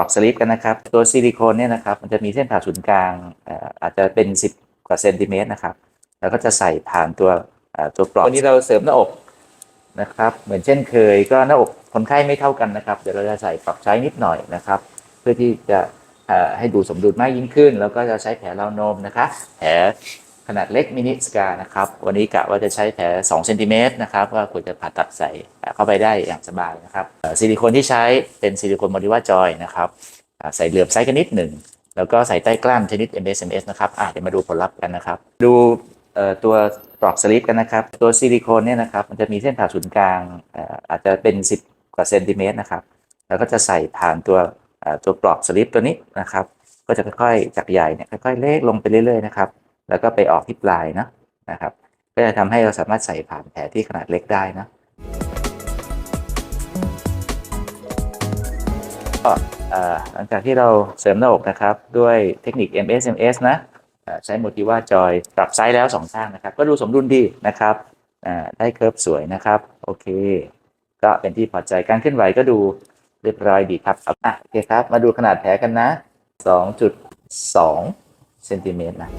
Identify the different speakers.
Speaker 1: ปรับสลิปกันนะครับ ตัวซิลิโคนเนี่ยนะครับ มันจะมีเส้นผ่าศูนย์กลางอาจจะเป็น 10 กว่าเซนติเมตรนะครับ แล้วก็จะใส่ผ่านตัวตัวปลอกวันนี้เราเสริมหน้าอกนะครับ เหมือนเช่นเคยก็หน้าอกคนไข้ไม่เท่ากันนะครับ เดี๋ยวเราจะใส่ปรับใช้นิดหน่อยนะครับ เพื่อที่จะให้ดูสมดุลมากยิ่งขึ้น แล้วก็จะใช้แผลรานมนะคะ แผล ขนาดเล็กมินิสกานะครับ วันนี้กะว่าจะใช้แผล2เซนติเมตรนะครับว่าควรจะผ่าตัดใส่เข้าไปได้อย่างสบายนะครับซิลิโคนที่ใช้เป็นซิลิโคนโมดิว่าจอยนะครับใส่เหลือมไซส์กันนิดหนึ่ง แล้วก็ใส่ใต้กล้ามชนิด MSMS นะครับเดี๋ยวมาดูผลลัพธ์กันนะครับ ดูตัวปลอกสลิปกันนะครับ ตัวซิลิโคนเนี่ยนะครับมันจะมีเส้นผ่าศูนย์กลางอาจจะเป็น 10 กว่าเซนติเมตรนะครับแล้วก็จะใส่ผ่านตัวตัวปลอกสลิปตัวนี้นะครับ ก็จะค่อยๆจากใหญ่เนี่ยค่อยๆเล็กลงไปเรื่อยๆนะครับ แล้วก็ไปออกที่ปลายนะนะครับก็จะทำให้เราสามารถใส่ผ่านแผลที่ขนาดเล็กได้นะก็หลังจากที่เราเสริมหน้าอกนะครับ ด้วยเทคนิค MSMS นะใช้โมติว่าจอยปรับไซส์แล้วสองข้างนะครับ ก็ดูสมดุลดีนะครับได้เคิร์ฟสวยนะครับ โอเค ก็เป็นที่พอใจการเคลื่อนไหวก็ดูเรียบร้อยดีครับอะโอเคครับ มาดูขนาดแผลกันนะ 2.2เซนติเมตรนะ